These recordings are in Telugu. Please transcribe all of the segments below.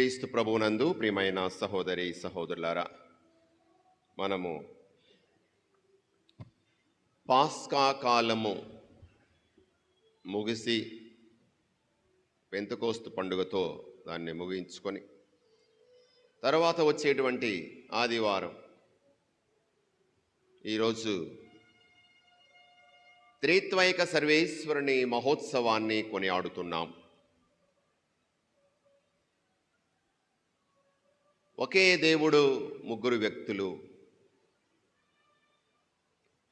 క్రీస్తు ప్రభువునందు ప్రియమైన సహోదరి సహోదరులారా మనము పాస్కా కాలము ముగిసి పెంతకోస్తు పండుగతో దాన్ని ముగించుకొని తర్వాత వచ్చేటువంటి ఆదివారం ఈరోజు త్రిత్వైక సర్వేశ్వరుని మహోత్సవాన్ని కొనియాడుతున్నాం. ఒకే దేవుడు ముగ్గురు వ్యక్తులు.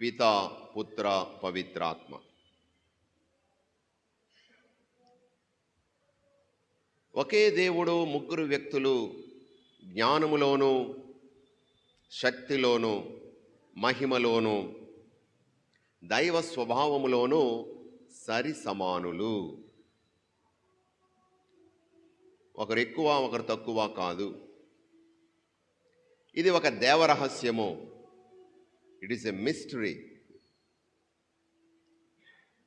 పిత పుత్ర పవిత్రాత్మ. ఒకే దేవుడు ముగ్గురు వ్యక్తులు జ్ఞానములోను శక్తిలోను మహిమలోను దైవ స్వభావములోను సరి సమానులు ఒకరు ఎక్కువ ఒకరు తక్కువ కాదు. ఇది ఒక దేవరహస్యము. ఇట్ ఈస్ ఎ మిస్టరీ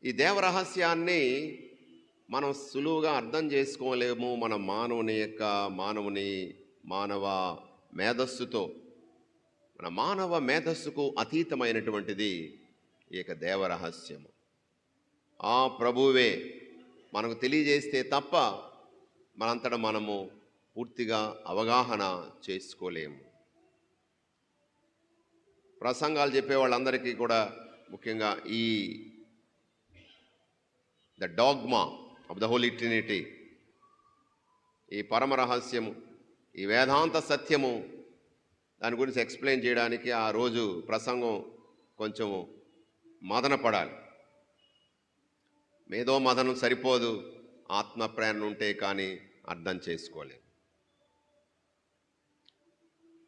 ఈ దేవరహస్యాన్ని మనం సులువుగా అర్థం చేసుకోలేము మన మానవుని యొక్క మానవుని మానవ మేధస్సుతో. మన మానవ మేధస్సుకు అతీతమైనటువంటిది ఈ యొక్క దేవరహస్యము. ఆ ప్రభువే మనకు తెలియజేస్తే తప్ప మనంతట మనము పూర్తిగా అవగాహన చేసుకోలేము. ప్రసంగాలు చెప్పే వాళ్ళందరికీ కూడా ముఖ్యంగా ఈ the dogma of the Holy Trinity ఈ పరమ రహస్యము ఈ వేదాంత సత్యము దాని గురించి ఎక్స్ప్లెయిన్ చేయడానికి ఆ రోజు ప్రసంగం కొంచెము మదన పడాలి మేధో మదనం సరిపోదు ఆత్మ ప్రేరణ ఉంటే కానీ అర్థం చేసుకోలేదు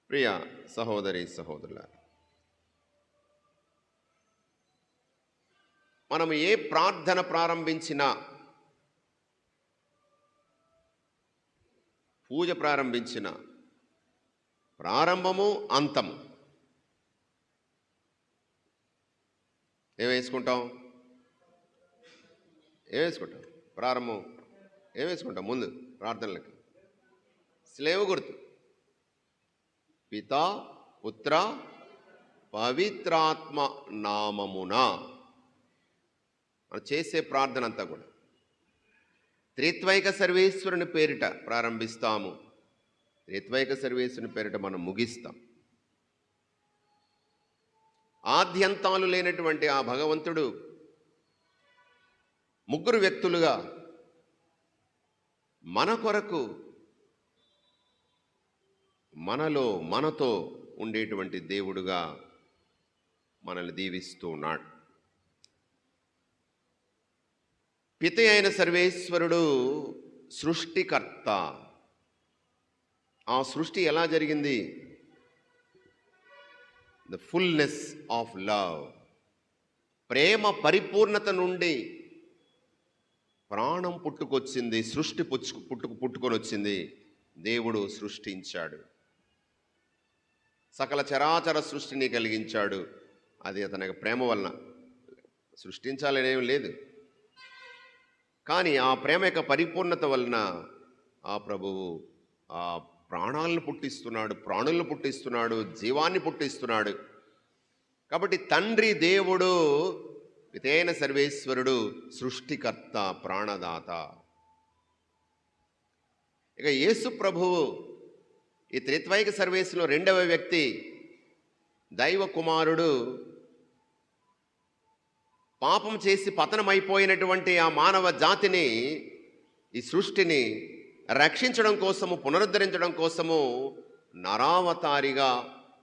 ప్రియ సహోదరి సహోదరులారా మనం ఏ ప్రార్థన ప్రారంభించినా పూజ ప్రారంభించిన ప్రారంభము అంతము. ఏం వేసుకుంటాం ఏం వేసుకుంటాం ప్రారంభం ఏం వేసుకుంటాం ముందు ప్రార్థనలకి. స్లేవ్ గుర్తు. పిత పుత్ర పవిత్రాత్మ నామమున. మనం చేసే ప్రార్థన అంతా కూడా. త్రిత్వైక సర్వేశ్వరుని పేరిట ప్రారంభిస్తాము. త్రిత్వైక సర్వేశ్వరుని పేరిట మనం ముగిస్తాం. ఆద్యంతాలు లేనటువంటి ఆ భగవంతుడు ముగ్గురు వ్యక్తులుగా మన కొరకు మనలో మనతో ఉండేటువంటి దేవుడుగా మనల్ని దీవిస్తూ ఉన్నాడు. పిత అయిన సర్వేశ్వరుడు సృష్టికర్త. ఆ సృష్టి ఎలా జరిగింది? ద ఫుల్నెస్ ఆఫ్ లవ్ ప్రేమ పరిపూర్ణత నుండి ప్రాణం పుట్టుకొచ్చింది సృష్టి పుచ్చుకు పుట్టుకు పుట్టుకొని వచ్చింది దేవుడు సృష్టించాడు. సకల చరాచర సృష్టిని కలిగించాడు. అది అతని ప్రేమ వలన. సృష్టించాలనేం లేదు. కానీ ఆ ప్రేమ యొక్క పరిపూర్ణత వలన ఆ ప్రభువు ఆ ప్రాణాలను పుట్టిస్తున్నాడు ప్రాణులను పుట్టిస్తున్నాడు జీవాన్ని పుట్టిస్తున్నాడు. కాబట్టి తండ్రి దేవుడు వితేన సర్వేశ్వరుడు సృష్టికర్త ప్రాణదాత. ఇక యేసు ప్రభువు ఈ త్రిత్వైక సర్వేస్లో రెండవ వ్యక్తి దైవ కుమారుడు పాపం చేసి పతనమైపోయినటువంటి ఆ మానవ జాతిని ఈ సృష్టిని రక్షించడం కోసము పునరుద్ధరించడం కోసము నరావతారిగా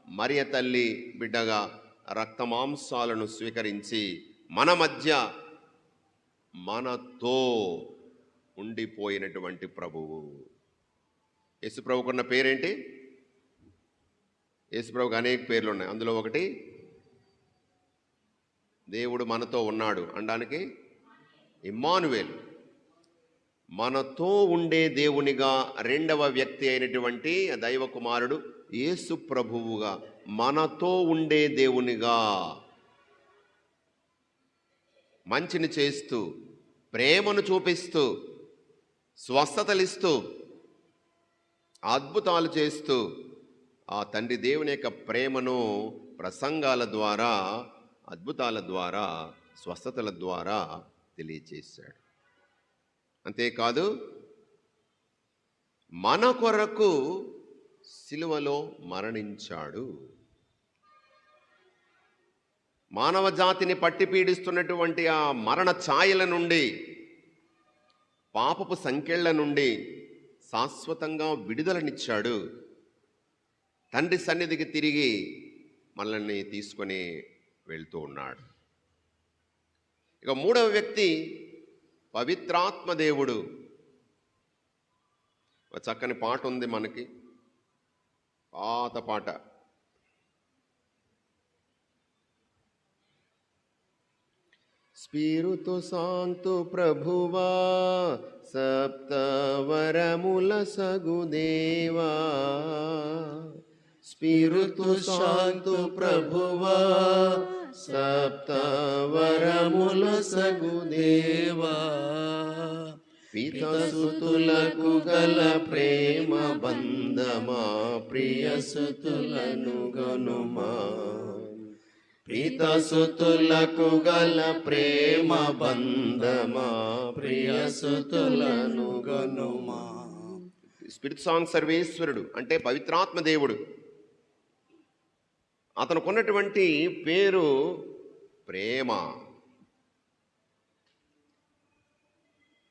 మరియ తల్లి బిడ్డగా రక్తమాంసాలను స్వీకరించి మన మధ్య మనతో ఉండిపోయినటువంటి ప్రభువు. యేసుప్రభుకున్న పేరేంటి? యేసు ప్రభుకు అనేక పేర్లు ఉన్నాయి అందులో ఒకటి దేవుడు మనతో ఉన్నాడు అనడానికి ఇమ్మానువేల్. మనతో ఉండే దేవునిగా రెండవ వ్యక్తి అయినటువంటి దైవ కుమారుడు యేసు ప్రభువుగా మనతో ఉండే దేవునిగా మంచిని చేస్తూ ప్రేమను చూపిస్తూ స్వస్థతలిస్తూ అద్భుతాలు చేస్తూ ఆ తండ్రి దేవుని యొక్క ప్రేమను ప్రసంగాల ద్వారా అద్భుతాల ద్వారా స్వస్థతల ద్వారా తెలియచేశాడు. అంతేకాదు మన కొరకు సిలువలో మరణించాడు. మానవ జాతిని పట్టి పీడిస్తున్నటువంటి ఆ మరణ ఛాయల నుండి పాపపు సంకెళ్ళ నుండి శాశ్వతంగా విడుదలనిచ్చాడు. తండ్రి సన్నిధికి తిరిగి మనల్ని తీసుకొని వెళ్తూ ఉన్నాడు. ఇక మూడవ వ్యక్తి పవిత్రాత్మ దేవుడు. ఒక చక్కని పాట ఉంది మనకి. పాత పాట. స్పిరుతు సాంతు ప్రభువా సప్తవరముల సగుదేవా స్పిరుతు శాంతు ప్రభువా సప్తవరముల సగుదేవా పితసుతులకు గల ప్రేమ బంధమా ప్రియసుతులను గనుమా. పితసుతులకు గల ప్రేమ బంధమా ప్రియసుతులను గనుమా. స్పిరిట్ సాంగ్ సర్వేశ్వరుడు అంటే పవిత్రాత్మ దేవుడు. అతనుకున్నటువంటి పేరు ప్రేమ.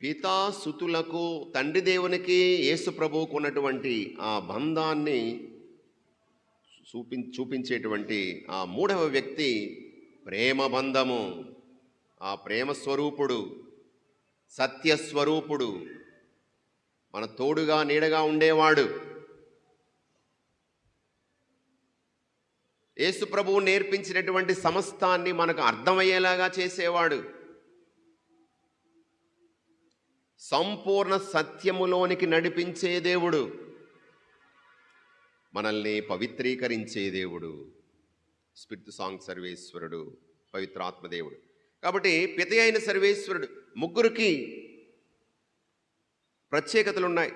పితాసుతులకు తండ్రి దేవునికి యేసు ప్రభువుకు ఉన్నటువంటి ఆ బంధాన్ని చూపి చూపించేటువంటి ఆ మూడవ వ్యక్తి ప్రేమ బంధము. ఆ ప్రేమ స్వరూపుడు సత్యస్వరూపుడు మన తోడుగా నీడగా ఉండేవాడు. యేసు ప్రభువు నేర్పించినటువంటి సమస్తాన్ని మనకు అర్థమయ్యేలాగా చేసేవాడు. సంపూర్ణ సత్యములోనికి నడిపించే దేవుడు. మనల్ని పవిత్రీకరించే దేవుడు. స్పిరిత్ సాంగ్ సర్వేశ్వరుడు పవిత్రాత్మదేవుడు కాబట్టి పిత అయిన సర్వేశ్వరుడు ముగ్గురికి ప్రత్యేకతలు ఉన్నాయి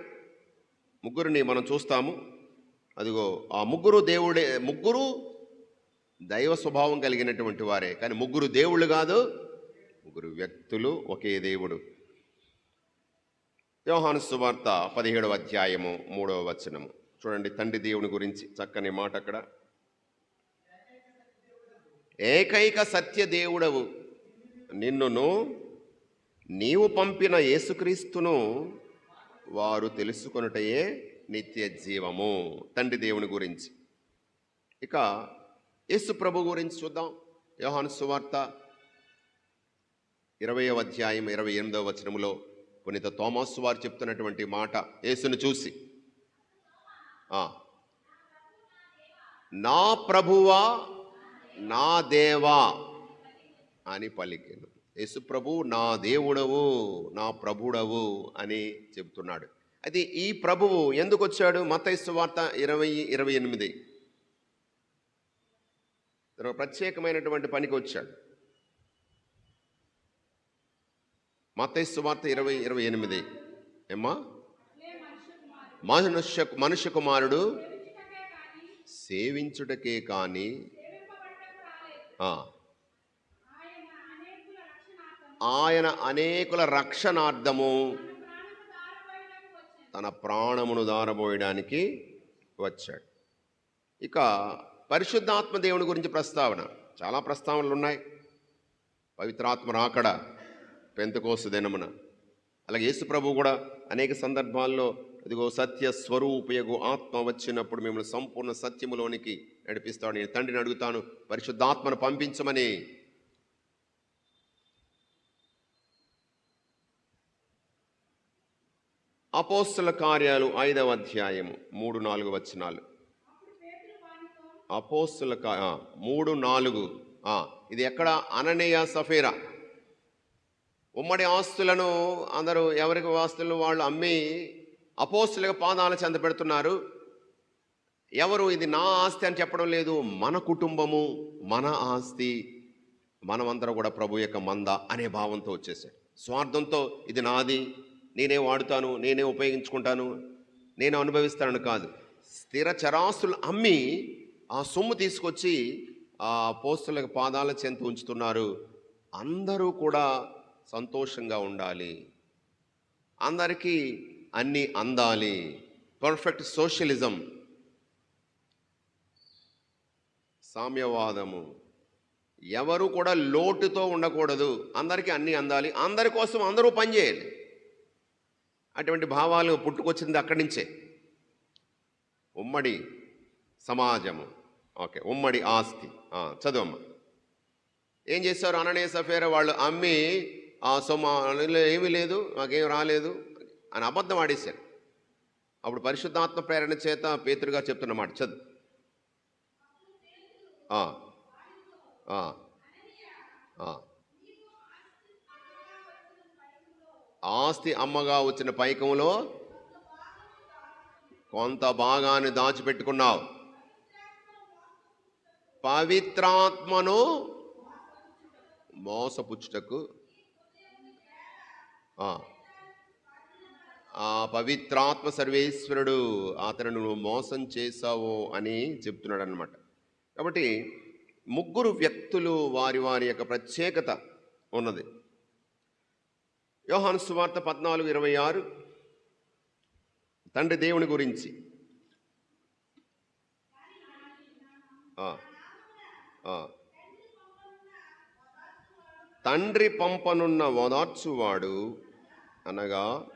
ముగ్గురిని మనం చూస్తాము. అదిగో ఆ ముగ్గురు దేవుడే ముగ్గురు దైవ స్వభావం కలిగినటువంటి వారే. కానీ ముగ్గురు దేవుళ్ళు కాదు ముగ్గురు వ్యక్తులు ఒకే దేవుడు. యోహాను సువార్త పదిహేడవ అధ్యాయము మూడవ వచనము. చూడండి తండ్రి దేవుని గురించి చక్కని మాట అక్కడ. ఏకైక సత్య దేవుడవు నిన్నును నీవు పంపిన యేసుక్రీస్తును వారు తెలుసుకొనుటయే నిత్య జీవము. తండ్రి దేవుని గురించి. ఇక యేసు ప్రభు గురించి చూద్దాం. యోహాను సువార్త ఇరవయో అధ్యాయం ఇరవై ఎనిమిదవ వచనములో పునీత తోమాసు వారు చెప్తున్నటువంటి మాట యేసును చూసి. నా ప్రభువా నా దేవా అని పలికాను. యేసు ప్రభు నా దేవుడవు నా ప్రభుడవు అని చెబుతున్నాడు. అయితే ఈ ప్రభువు ఎందుకు వచ్చాడు? మతైసు వార్త ఇరవై ఇరవై ఎనిమిది. తన ప్రత్యేకమైనటువంటి పనికి వచ్చాడు. మతైస్సు వార్త ఇరవై ఇరవై ఎనిమిది. ఏమ్మా? మనుష్య మనుష్య కుమారుడు సేవించుటకే కానీ ఆయన అనేకుల రక్షణార్థము తన ప్రాణమును దారబోయడానికి వచ్చాడు. ఇక పరిశుద్ధాత్మ దేవుని గురించి ప్రస్తావన. చాలా ప్రస్తావనలు ఉన్నాయి పవిత్రాత్మ రాకడ పెంతకోసు దినమున. అలాగే యేసు ప్రభు కూడా అనేక సందర్భాల్లో ఇదిగో సత్య స్వరూపయగు ఆత్మ వచ్చినప్పుడు మిమ్మల్ని సంపూర్ణ సత్యములోనికి నడిపిస్తాడు. నేను తండ్రిని అడుగుతాను పరిశుద్ధాత్మను పంపించమని. అపోస్తుల కార్యాలు ఐదవ అధ్యాయము మూడు నాలుగు వచనాలు. అపోస్తుల మూడు నాలుగు. ఇది ఎక్కడ? అననీయ సఫీరా. ఉమ్మడి ఆస్తులను అందరూ ఎవరికి ఆస్తులను వాళ్ళు అమ్మి అపోస్తులుగా పాదాల చెంద పెడుతున్నారు. ఎవరు ఇది నా ఆస్తి అని చెప్పడం లేదు. మన కుటుంబము మన ఆస్తి. మనమందరం కూడా ప్రభు యొక్క మంద అనే భావంతో వచ్చేసాడు స్వార్థంతో ఇది నాది. నేనే వాడుతాను నేనే ఉపయోగించుకుంటాను. నేను అనుభవిస్తానని కాదు. స్థిర చరాస్తులు అమ్మి ఆ సొమ్ము తీసుకొచ్చి ఆ పోస్తుల పాదాల చెంత ఉంచుతున్నారు. అందరూ కూడా సంతోషంగా ఉండాలి. అందరికీ అన్నీ అందాలి. పర్ఫెక్ట్ సోషలిజం సామ్యవాదము. ఎవరు కూడా లోటుతో ఉండకూడదు. అందరికీ అన్నీ అందాలి. అందరి కోసం అందరూ పనిచేయాలి అటువంటి భావాలు పుట్టుకొచ్చింది అక్కడి నుంచే. ఉమ్మడి సమాజము. ఓకే ఉమ్మడి ఆస్తి. చదువమ్మ. ఏం చేస్తారు అననే సఫేర వాళ్ళు అమ్మి ఆ సొమ్మ ఏమీ లేదు మాకేం రాలేదు అని అబద్ధం ఆడేశారు. అప్పుడు పరిశుద్ధాత్మ ప్రేరణ చేత పేతురుగా చెప్తున్నమాట చదువు. ఆస్తి అమ్మగా వచ్చిన పైకంలో కొంత భాగాన్ని దాచిపెట్టుకున్నావు. పవిత్రాత్మను మోసపుచ్చుటకు. ఆ, పవిత్రాత్మ సర్వేశ్వరుడు అతను నువ్వు మోసం చేశావు అని చెప్తున్నాడు అనమాట కాబట్టి ముగ్గురు వ్యక్తులు వారి వారి యొక్క ప్రత్యేకత ఉన్నది. యోహాను సువార్త పద్నాలుగు ఇరవై ఆరు. తండ్రి దేవుని గురించి. ఆ. తండ్రి పంపనున్న ఓదార్చువాడు అనగా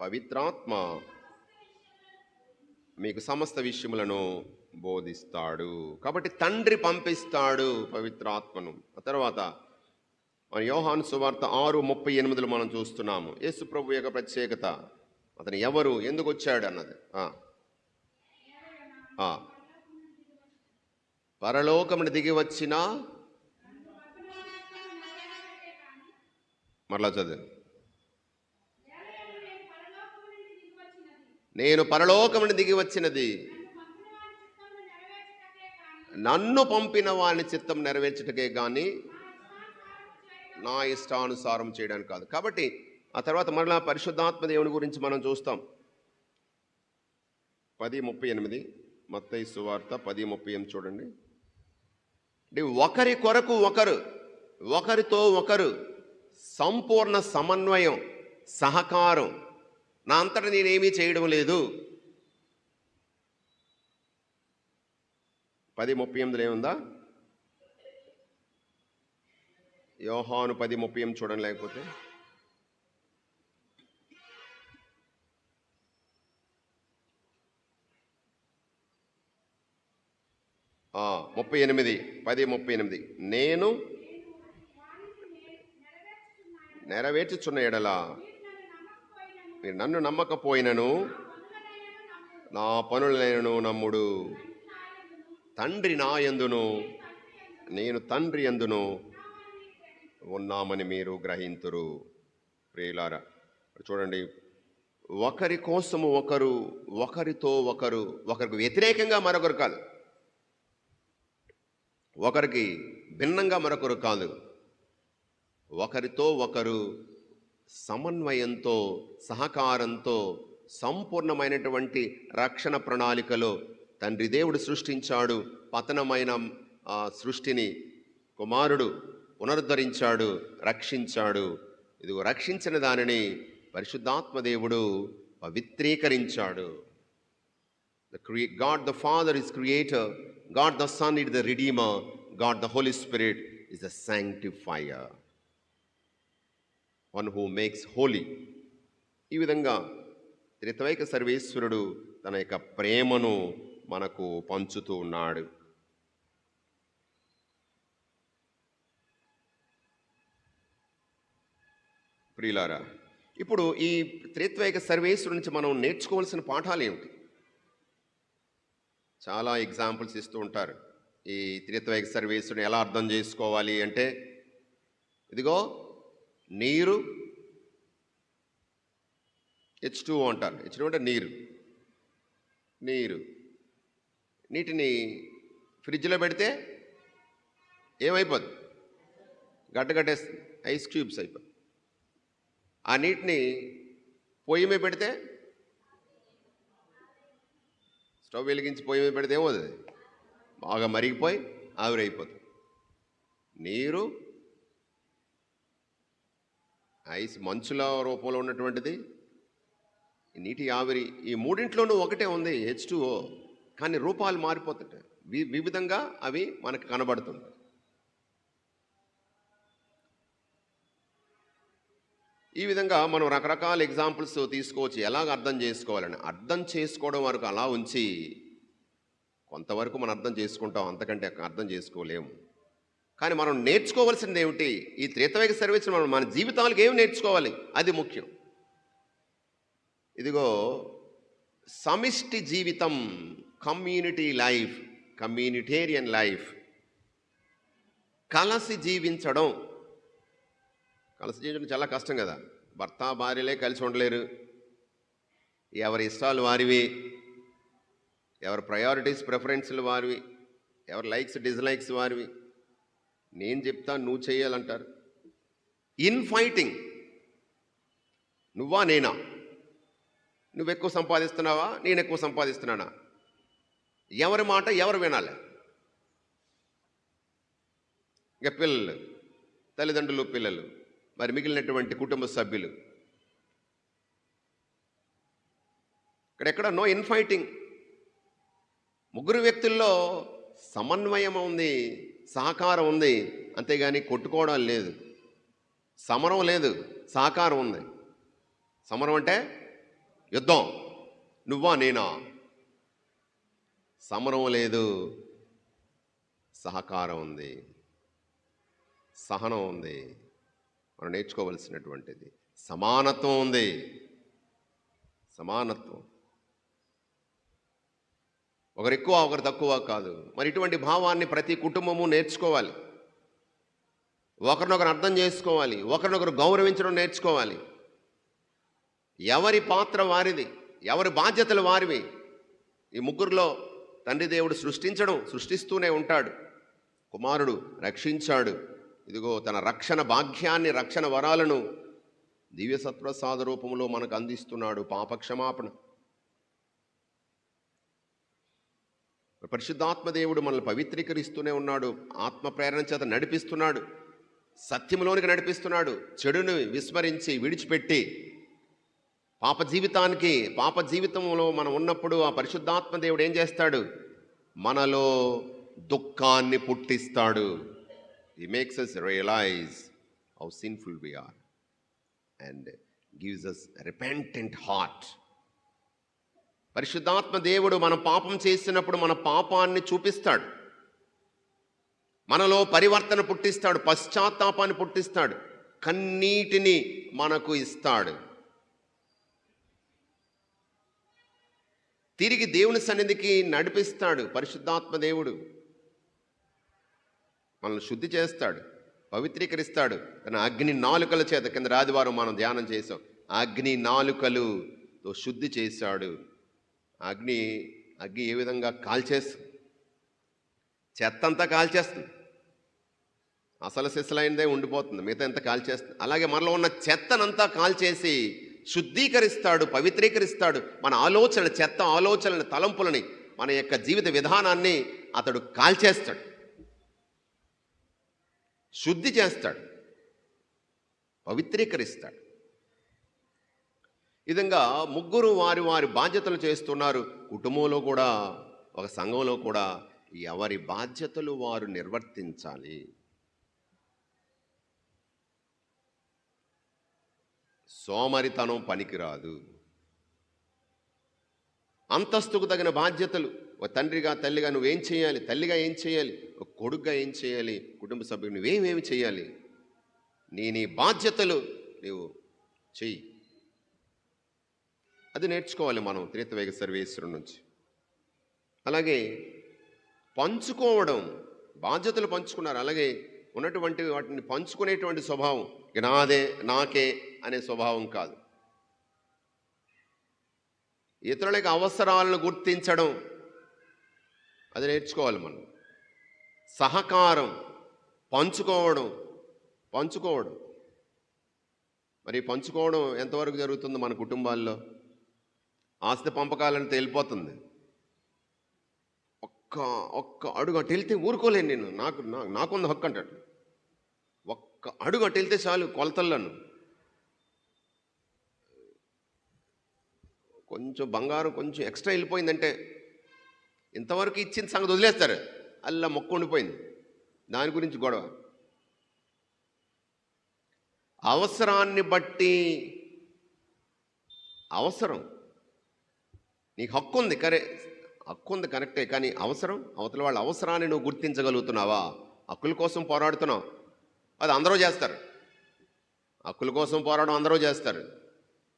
పవిత్రాత్మ మీకు సమస్త విషయములను బోధిస్తాడు. కాబట్టి తండ్రి పంపిస్తాడు పవిత్రాత్మను. ఆ తర్వాత మన యోహాను సువార్త ఆరు ముప్పై ఎనిమిదిలో మనం చూస్తున్నాము. యేసు ప్రభు యొక్క ప్రత్యేకత. అతను ఎవరు? ఎందుకు వచ్చాడు అన్నది? పరలోకమును దిగి వచ్చిన మరలా చదువు నేను పరలోకముని దిగి వచ్చినది. నన్ను పంపిన వాని చిత్తం నెరవేర్చుటకే కానీ నా ఇష్టానుసారం చేయడానికి కాదు. కాబట్టి ఆ తర్వాత మరలా పరిశుద్ధాత్మ దేవుని గురించి మనం చూస్తాం. పది ముప్పై ఎనిమిది మత్తయి సువార్త పది ముప్పై ఎనిమిది చూడండి. అంటే ఒకరి కొరకు ఒకరు ఒకరితో ఒకరు సంపూర్ణ సమన్వయం సహకారం. నా అంతటా నేనేమీ చేయడం లేదు. పది ముప్పై ఎనిమిదిలో ఏముందా? యోహాను పది ముప్పై ఎనిమిది చూడండి లేకపోతే. ముప్పై ఎనిమిది. పది ముప్పై ఎనిమిది. నేను నెరవేర్చుచున్న ఎడల మీరు నన్ను నమ్మకపోయినను నా పనులైనను నమ్ముడు. తండ్రి నా ఎందును నేను తండ్రి ఎందును ఉన్నామని మీరు గ్రహింతురు. ప్రియులారా చూడండి ఒకరి కోసము ఒకరు ఒకరితో ఒకరు ఒకరికి వ్యతిరేకంగా మరొకరు కాదు. ఒకరికి భిన్నంగా మరొకరు కాదు. ఒకరితో ఒకరు సమన్వయంతో సహకారంతో సంపూర్ణమైనటువంటి రక్షణ ప్రణాళికలో తండ్రి దేవుడు సృష్టించాడు. పతనమైన ఆ సృష్టిని కుమారుడు పునరుద్ధరించాడు రక్షించాడు. ఇదిగో రక్షించిన దానిని పరిశుద్ధాత్మ దేవుడు పవిత్రీకరించాడు. The crea- God the Father is creator, God the Son is the redeemer, God the Holy Spirit is the one who makes holy ఈ విధంగా త్రిత్వైక సర్వేశ్వరుడు తన యొక్క ప్రేమను మనకు పంచుతూ ఉన్నాడు ప్రియులారా ఇప్పుడు ఈ త్రిత్వైక సర్వేశ్వరు నుంచి మనం నేర్చుకోవాల్సిన పాఠాలు ఏమిటి చాలా ఎగ్జాంపుల్స్ ఇస్తూ ఉంటారు. ఈ త్రిత్వైక సర్వీసుని ఎలా అర్థం చేసుకోవాలి అంటే ఇదిగో నీరు హెచ్ టూ అంటారు. హెచ్ టూ అంటే నీరు. నీరు. నీటిని ఫ్రిడ్జ్లో పెడితే ఏమైపోద్ది గడ్డగడ్డేస్తుంది ఐస్ క్యూబ్స్ అయిపోయి ఆ నీటిని పొయ్యి మీద పెడితే స్టవ్ వెలిగించి పొయ్యి మీద పెడితే ఏమవుతుంది? బాగా మరిగిపోయి ఆవిరైపోతుంది. నీరు ఐస్ మంచుల రూపంలో ఉన్నటువంటిది నీటి ఆవిరి ఈ మూడింట్లోనూ ఒకటే ఉంది హెచ్ కానీ రూపాలు మారిపోతుంటాయి. వి వివిధంగా అవి మనకు కనబడుతుంటాయి. ఈ విధంగా మనం రకరకాల ఎగ్జాంపుల్స్ తీసుకోవచ్చు. ఎలాగ అర్థం చేసుకోవాలని? అర్థం చేసుకోవడం వరకు అలా ఉంచి కొంతవరకు మనం అర్థం చేసుకుంటాం. అంతకంటే అర్థం చేసుకోలేము. కానీ మనం నేర్చుకోవాల్సింది ఏమిటి? ఈ త్రేతవేగ సర్వీస్ మనం మన జీవితాలకు ఏమి నేర్చుకోవాలి? అది ముఖ్యం. ఇదిగో సమిష్టి జీవితం కమ్యూనిటీ లైఫ్ కమ్యూనిటేరియన్ లైఫ్ కలసి జీవించడం. కలిసి చేయడం చాలా కష్టం కదా. భర్త భార్యలే కలిసి ఉండలేరు. ఎవరి ఇష్టాలు వారివి. ఎవరి ప్రయారిటీస్ ప్రిఫరెన్స్లు వారివి. ఎవరి లైక్స్ డిస్లైక్స్ వారివి. నేను చెప్తా నువ్వు చేయాలంటారు. ఇన్ ఫైటింగ్ నువ్వా నేనా? నువ్వు ఎక్కువ సంపాదిస్తున్నావా? నేను ఎక్కువ సంపాదిస్తున్నానా? ఎవరి మాట ఎవరు వినాలి? ఇక పిల్లలు తల్లిదండ్రులు పిల్లలు. మరి మిగిలినటువంటి కుటుంబ సభ్యులు. ఇక్కడెక్కడ నో ఇన్ఫైటింగ్ ముగ్గురు వ్యక్తుల్లో సమన్వయం ఉంది సహకారం ఉంది అంతేగాని కొట్టుకోవడం లేదు. సమరం లేదు సహకారం ఉంది. సమరం అంటే యుద్ధం. నువ్వా నేనా? సమరం లేదు సహకారం ఉంది. సహనం ఉంది. మనం నేర్చుకోవలసినటువంటిది. సమానత్వం ఉంది. సమానత్వం. ఒకరు ఎక్కువ ఒకరు తక్కువ కాదు. మరి ఇటువంటి భావాన్ని ప్రతి కుటుంబము నేర్చుకోవాలి. ఒకరినొకరు అర్థం చేసుకోవాలి. ఒకరినొకరు గౌరవించడం నేర్చుకోవాలి. ఎవరి పాత్ర వారిది? ఎవరి బాధ్యతలు వారివి? ఈ ముగ్గురులో తండ్రి దేవుడు సృష్టించడం సృష్టిస్తూనే ఉంటాడు. కుమారుడు రక్షించాడు. ఇదిగో తన రక్షణ భాగ్యాన్ని రక్షణ వరాలను దివ్య సత్ప్రసాద రూపంలో మనకు అందిస్తున్నాడు పాపక్షమాపణ. పరిశుద్ధాత్మ దేవుడు మనల్ని పవిత్రీకరిస్తూనే ఉన్నాడు. ఆత్మ ప్రేరణ చేత నడిపిస్తున్నాడు. సత్యంలోనికి నడిపిస్తున్నాడు. చెడును విస్మరించి విడిచిపెట్టి పాప జీవితానికి పాప జీవితంలో మనం ఉన్నప్పుడు ఆ పరిశుద్ధాత్మ దేవుడు ఏం చేస్తాడు? మనలో దుఃఖాన్ని పుట్టిస్తాడు. ఈ makes us realise how sinful we are and gives us repentant heart పరిశుద్ధాత్మ దేవుడు మన పాపం చేసినప్పుడు మన పాపాన్ని చూపిస్తాడు. మనలో పరివర్తన పుట్టిస్తాడు పశ్చాత్తాపాన్ని పుట్టిస్తాడు కన్నీటిని మనకు ఇస్తాడు. తిరిగి దేవుని సన్నిధికి నడిపిస్తాడు పరిశుద్ధాత్మ దేవుడు. మనల్ని శుద్ధి చేస్తాడు పవిత్రీకరిస్తాడు. తన అగ్ని నాలుకల చేత కింద ఆదివారం మనం ధ్యానం చేసాం అగ్ని నాలుకలుతో శుద్ధి చేశాడు. అగ్ని అగ్ని ఏ విధంగా కాల్చేస్తుంది? చెత్త అంతా కాల్చేస్తుంది. అసలు సిసలైనదే ఉండిపోతుంది మిగతా ఎంత కాల్చేస్తుంది. అలాగే మనలో ఉన్న చెత్తనంతా కాల్చేసి శుద్ధీకరిస్తాడు పవిత్రీకరిస్తాడు. మన ఆలోచన చెత్త ఆలోచనని తలంపులని మన యొక్క జీవిత విధానాన్ని అతడు కాల్చేస్తాడు. శుద్ధి చేస్తాడు. పవిత్రీకరిస్తాడు. విధంగా ముగ్గురు వారి వారి బాధ్యతలు చేస్తున్నారు. కుటుంబంలో కూడా ఒక సంఘంలో కూడా ఎవరి బాధ్యతలు వారు నిర్వర్తించాలి? సోమరితనం పనికిరాదు. అంతస్తుకు తగిన బాధ్యతలు ఒక తండ్రిగా తల్లిగా నువ్వేం చేయాలి? తల్లిగా ఏం చేయాలి? ఒక కొడుగ్గా ఏం చేయాలి? కుటుంబ సభ్యులు నువ్వేమేమి చేయాలి? నీ నీ బాధ్యతలు నీవు చెయ్యి. అది నేర్చుకోవాలి మనం త్రితవేగ సర్వేశ్వరు నుంచి. అలాగే పంచుకోవడం బాధ్యతలు పంచుకున్నారు. అలాగే ఉన్నటువంటి వాటిని పంచుకునేటువంటి స్వభావం ఇక నాదే నాకే అనే స్వభావం కాదు. ఇతరులకి అవసరాలను గుర్తించడం అది నేర్చుకోవాలి మనం. సహకారం పంచుకోవడం పంచుకోవడం. మరి పంచుకోవడం ఎంతవరకు జరుగుతుంది మన కుటుంబాల్లో? ఆస్తి పంపకాలను తేలిపోతుంది ఒక్క ఒక్క అడుగు అటు వెళ్తే ఊరుకోలేను నేను. నాకు నాకుంది హక్కు అంటాడు. ఒక్క అడుగు అటు వెళ్తే చాలు కొలతల్లను. కొంచెం బంగారం కొంచెం ఎక్స్ట్రా వెళ్ళిపోయిందంటే ఇంతవరకు ఇచ్చిన సంగతి వదిలేస్తారు. అల్లా మొక్క ఉండిపోయింది దాని గురించి గొడవ. అవసరాన్ని బట్టి అవసరం. నీకు హక్కు ఉంది కరే హక్కు ఉంది కరెక్టే కానీ అవసరం? అవతల వాళ్ళ అవసరాన్ని నువ్వు గుర్తించగలుగుతున్నావా? హక్కుల కోసం పోరాడుతున్నావు. అది అందరూ చేస్తారు. హక్కుల కోసం పోరాడడం అందరూ చేస్తారు.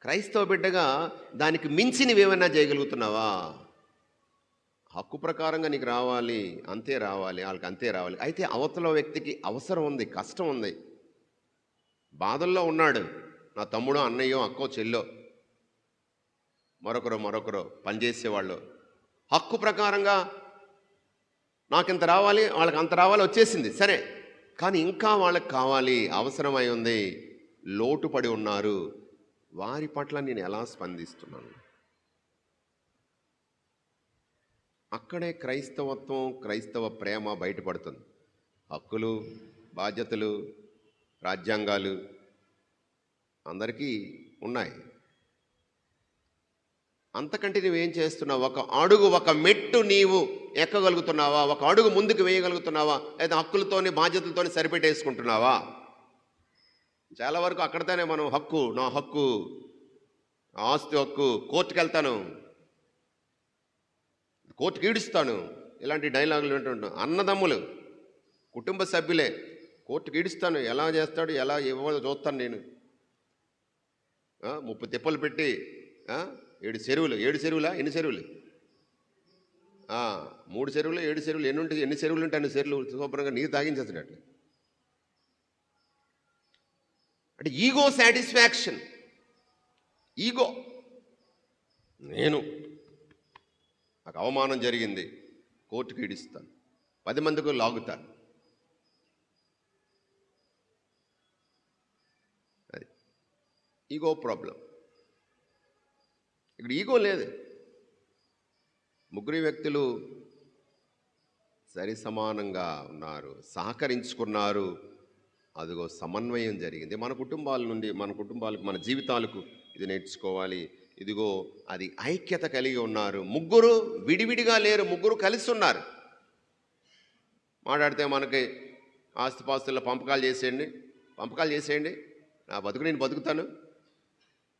క్రైస్తవ బిడ్డగా దానికి మించి నువ్వేమైనా చేయగలుగుతున్నావా? హక్కు ప్రకారంగా నీకు రావాలి అంతే రావాలి వాళ్ళకి అంతే రావాలి. అయితే అవతల వ్యక్తికి అవసరం ఉంది కష్టం ఉంది. బాధల్లో ఉన్నాడు నా తమ్ముడు అన్నయ్యో అక్కో చెల్లో మరొకరు మరొకరు పనిచేసేవాళ్ళు హక్కు ప్రకారంగా నాకు ఇంత రావాలి వాళ్ళకి అంత రావాలి వచ్చేసింది సరే. కానీ ఇంకా వాళ్ళకి కావాలి అవసరమై ఉంది లోటుపడి ఉన్నారు. వారి పట్ల నేను ఎలా స్పందిస్తున్నాను? అక్కడే క్రైస్తవత్వం క్రైస్తవ ప్రేమ బయటపడుతుంది. హక్కులు బాధ్యతలు రాజ్యాంగాలు అందరికీ ఉన్నాయి. అంతకంటే నువ్వేం చేస్తున్నావు? ఒక అడుగు ఒక మెట్టు నీవు ఎక్కగలుగుతున్నావా? ఒక అడుగు ముందుకు వేయగలుగుతున్నావా? లేదా హక్కులతోని బాధ్యతలతోని సరిపెట్టేసుకుంటున్నావా? చాలా వరకు అక్కడతోనే మనం హక్కు నా హక్కు ఆస్తి హక్కు కోర్టుకు వెళ్తాను కోర్టుకి ఈడుస్తాను. ఇలాంటి డైలాగులు వింటుంటాం. అన్నదమ్ములు కుటుంబ సభ్యులే కోర్టుకి ఈడుస్తాను. ఎలా చేస్తాడు ఎలా ఇవ్వాలో చూస్తాను నేను. ముప్పు తిప్పలు పెట్టి ఏడు చెరువులు. ఏడు చెరువులా? ఎన్ని చెరువులు? మూడు చెరువులు ఏడు చెరువులు. ఎన్ని ఉంటాయి ఎన్ని చెరువులు ఉంటాయి అన్ని చెరువులు శుభ్రంగా నీరు తాగించేస్తాడు అంటే ఈగో సాటిస్ఫాక్షన్. ఈగో. నేను నాకు అవమానం జరిగింది. కోర్టుకి ఈడిస్తాను. పది మందికి లాగుతాను. అది ఈగో ప్రాబ్లం. ఇక్కడ ఈగో లేదు. ముగ్గురు వ్యక్తులు సరి సమానంగా ఉన్నారు సహకరించుకున్నారు. అదిగో సమన్వయం జరిగింది. మన కుటుంబాల నుండి మన కుటుంబాలకు మన జీవితాలకు ఇది నేర్చుకోవాలి. ఇదిగో అది ఐక్యత కలిగి ఉన్నారు. ముగ్గురు విడివిడిగా లేరు ముగ్గురు కలిసి ఉన్నారు. మాట్లాడితే మనకి ఆస్తిపాస్తుల పంపకాలు చేసేయండి పంపకాలు చేసేయండి. నా బతుకు నేను బతుకుతాను.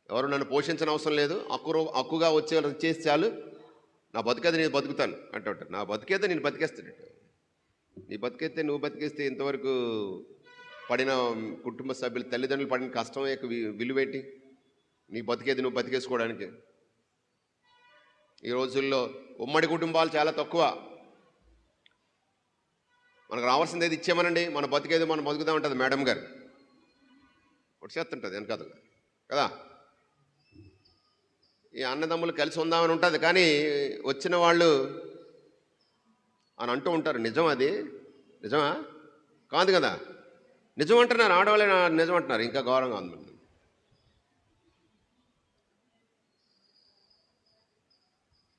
ఎవరు నన్ను పోషించిన అవసరం లేదు. అక్కు అక్కుగా వచ్చే చేసి చాలు. నా బతుకైతే నేను బతుకుతాను అంటుంటారు నా బతికైతే నేను బతికేస్తాడు నీ బతికైతే నువ్వు బతికేస్తే ఇంతవరకు పడిన కుటుంబ సభ్యులు తల్లిదండ్రులు పడిన కష్టం యొక్క విలువేంటి? నీ బతికేది నువ్వు బతికేసుకోవడానికి. ఈ రోజుల్లో ఉమ్మడి కుటుంబాలు చాలా తక్కువ. మనకు రావాల్సింది ఏది ఇచ్చేమనండి మన బతికేది మనం బతుకుతా ఉంటుంది మేడం గారు. ఒకటి చేస్తుంటుంది వెనకాల కదా? ఈ అన్నదమ్ములు కలిసి ఉందామని ఉంటుంది కానీ వచ్చిన వాళ్ళు అని అంటూ ఉంటారు. నిజం అది? నిజమా? కాదు కదా? నిజం అంటున్నారు. ఆడవాళ్ళే నా- నిజం అంటున్నారు. ఇంకా గౌరవంగా ఉంది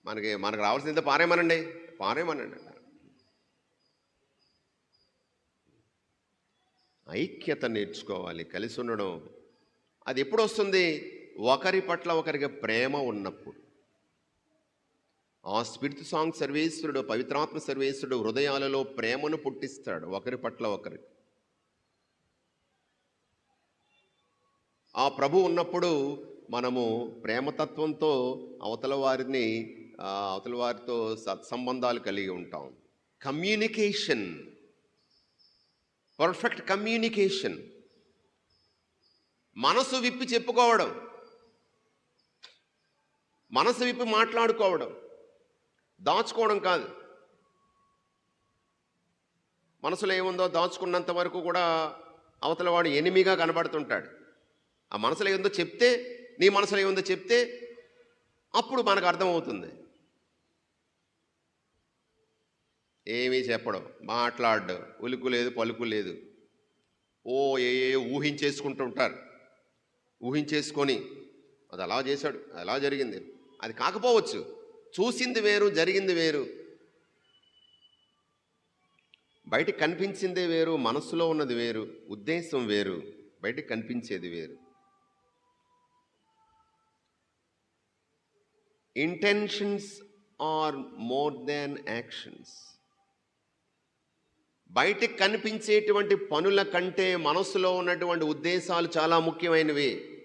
మనకి మనకు రావాల్సింది పారేమనండి. పారేమనండి. ఐక్యత నేర్చుకోవాలి కలిసి ఉండడం. అది ఎప్పుడు వస్తుంది? ఒకరి పట్ల ఒకరికి ప్రేమ ఉన్నప్పుడు. ఆ స్పిరిట్ సాంగ్ సర్వేశ్వరుడు పవిత్రాత్మ సర్వేశ్వరుడు హృదయాలలో ప్రేమను పుట్టిస్తాడు ఒకరి పట్ల ఒకరికి. ఆ ప్రభు ఉన్నప్పుడు మనము ప్రేమతత్వంతో అవతల వారిని అవతల వారితో సత్సంబంధాలు కలిగి ఉంటాం. కమ్యూనికేషన్ పర్ఫెక్ట్ కమ్యూనికేషన్ మనసు విప్పి చెప్పుకోవడం. మనసు విప్పి మాట్లాడుకోవడం. దాచుకోవడం కాదు. మనసులో ఏముందో దాచుకున్నంత వరకు కూడా అవతల వాడు ఎనిమిగా కనబడుతుంటాడు. ఆ మనసులో ఏముందో చెప్తే నీ మనసులో ఏముందో చెప్తే అప్పుడు మనకు అర్థమవుతుంది. ఏమీ చెప్పడం. మాట్లాడడం. ఉలుకు లేదు పలుకు లేదు. ఓ ఏ ఏ ఊహించేసుకుంటూ ఉంటారు. ఊహించేసుకొని అది అలా చేశాడు. అలా జరిగింది. అది కాకపోవచ్చు. చూసింది వేరు జరిగింది వేరు. బయటికి కనిపించిందే వేరు మనసులో ఉన్నది వేరు ఉద్దేశం వేరు బయటికి కనిపించేది వేరు. Intentions are more than actions బయటికి కనిపించేటువంటి పనుల కంటే మనస్సులో ఉన్నటువంటి ఉద్దేశాలు చాలా ముఖ్యమైనవి.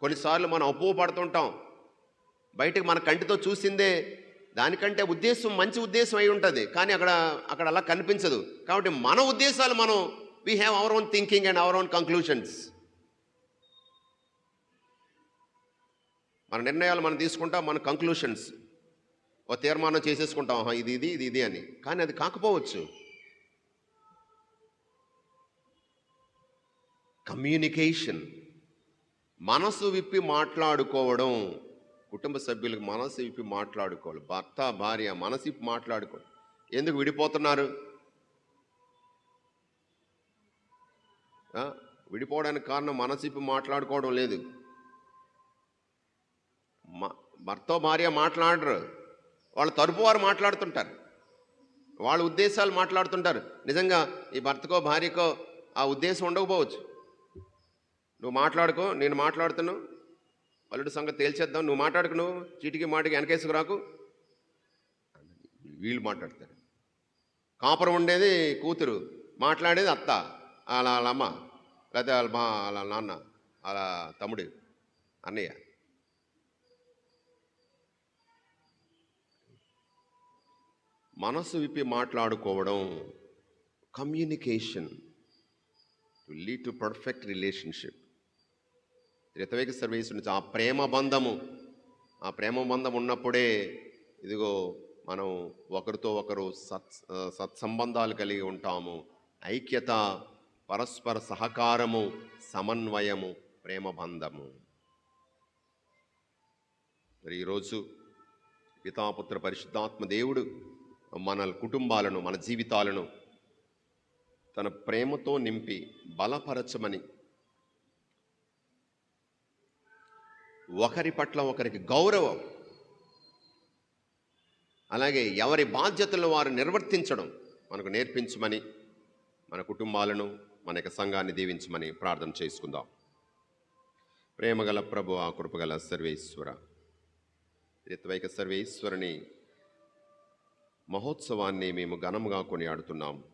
కొన్నిసార్లు మనం అప్పుపడుతుంటాం బయటకు మన కంటితో చూసిందే దానికంటే ఉద్దేశం మంచి ఉద్దేశం అయి ఉంటుంది. కానీ అక్కడ అక్కడ అలా కనిపించదు. కాబట్టి మన ఉద్దేశాలు మనం we have our own thinking and our own conclusions మన నిర్ణయాలు మనం తీసుకుంటాం మన కంక్లూషన్స్ ఓ తీర్మానం చేసేసుకుంటాం. ఇది ఇది ఇది ఇది అని. కానీ అది కాకపోవచ్చు. కమ్యూనికేషన్. మనసు విప్పి మాట్లాడుకోవడం కుటుంబ సభ్యులకు మనసు విప్పి మాట్లాడుకోవాలి. భర్త భార్య మనసు విప్పి మాట్లాడుకోవాలి. ఎందుకు విడిపోతున్నారు? విడిపోవడానికి కారణం మనసు విప్పి మాట్లాడుకోవడం లేదు. భర్త భార్య మాట్లాడరు. వాళ్ళ తరపు వారు మాట్లాడుతుంటారు. వాళ్ళ ఉద్దేశాలు మాట్లాడుతుంటారు. నిజంగా ఈ భర్తకో భార్యకో ఆ ఉద్దేశం ఉండకపోవచ్చు. నువ్వు మాట్లాడుకో నేను మాట్లాడుతున్నావు పల్లెడు సంగతి తేల్చేద్దాం. నువ్వు మాట్లాడుకు నువ్వు చీటికి మాటికి వెనకేసుకు రాకు. వీళ్ళు మాట్లాడతారు. కాపురం ఉండేది కూతురు మాట్లాడేది అత్త అలా వాళ్ళ అమ్మ లేకపోతే వాళ్ళ మా వాళ్ళ నాన్న అలా తమ్ముడు అన్నయ్య. మనసు విప్పి మాట్లాడుకోవడం communication to lead to perfect relationship త్రితవేక service నుంచి ఆ ప్రేమ బంధము ఆ ప్రేమ బంధం ఉన్నప్పుడే ఇదిగో మనం ఒకరితో ఒకరు సత్ సత్సంబంధాలు కలిగి ఉంటాము. ఐక్యత పరస్పర సహకారము సమన్వయము ప్రేమ బంధము. మరి ఈరోజు పితాపుత్ర పరిశుద్ధాత్మ దేవుడు మన కుటుంబాలను మన జీవితాలను తన ప్రేమతో నింపి బలపరచమని ఒకరి పట్ల ఒకరికి గౌరవం. అలాగే ఎవరి బాధ్యతలు వారు నిర్వర్తించడం మనకు నేర్పించమని మన కుటుంబాలను మన యొక్క సంఘాన్ని దీవించమని ప్రార్థన చేసుకుందాం. ప్రేమగల ప్రభు ఆ కృపగల సర్వేశ్వర. రిత్వైక సర్వేశ్వరుని మహోత్సవాన్ని మేము ఘనంగా కొనియాడుతున్నాం.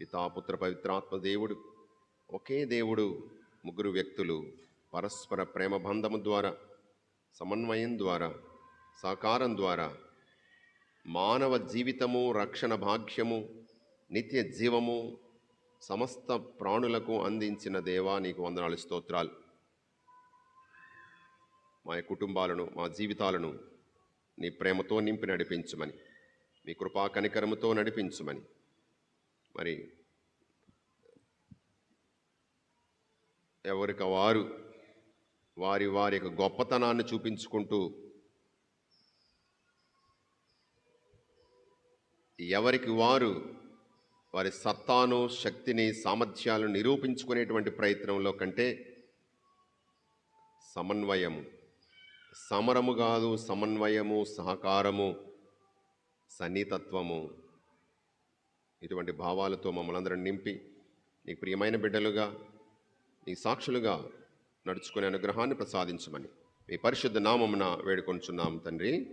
పితాపుత్ర పవిత్రాత్మ దేవుడు ఒకే దేవుడు ముగ్గురు వ్యక్తులు పరస్పర ప్రేమ బంధము ద్వారా సమన్వయం ద్వారా సహకారం ద్వారా మానవ జీవితము రక్షణ భాగ్యము నిత్య జీవము సమస్త ప్రాణులకు అందించిన దేవా నీకు వందనాలు స్తోత్రాలు. మా కుటుంబాలను మా జీవితాలను నీ ప్రేమతో నింపి నడిపించమని మీ కృపా కనికరముతో నడిపించమని. మరి ఎవరికి వారు వారి వారి యొక్క గొప్పతనాన్ని చూపించుకుంటూ ఎవరికి వారు వారి సత్తాను శక్తిని సామర్థ్యాలను నిరూపించుకునేటువంటి ప్రయత్నంలో కంటే సమన్వయము. సమరము కాదు సమన్వయము సహకారము సన్నితత్వము. ఇటువంటి భావాలతో మమ్మల్ని అందరం నింపి నీకు ప్రియమైన బిడ్డలుగా నీ సాక్షులుగా నడుచుకునే అనుగ్రహాన్ని ప్రసాదించమని. మీ పరిశుద్ధ నామమున వేడుకొంచున్నాం తండ్రి.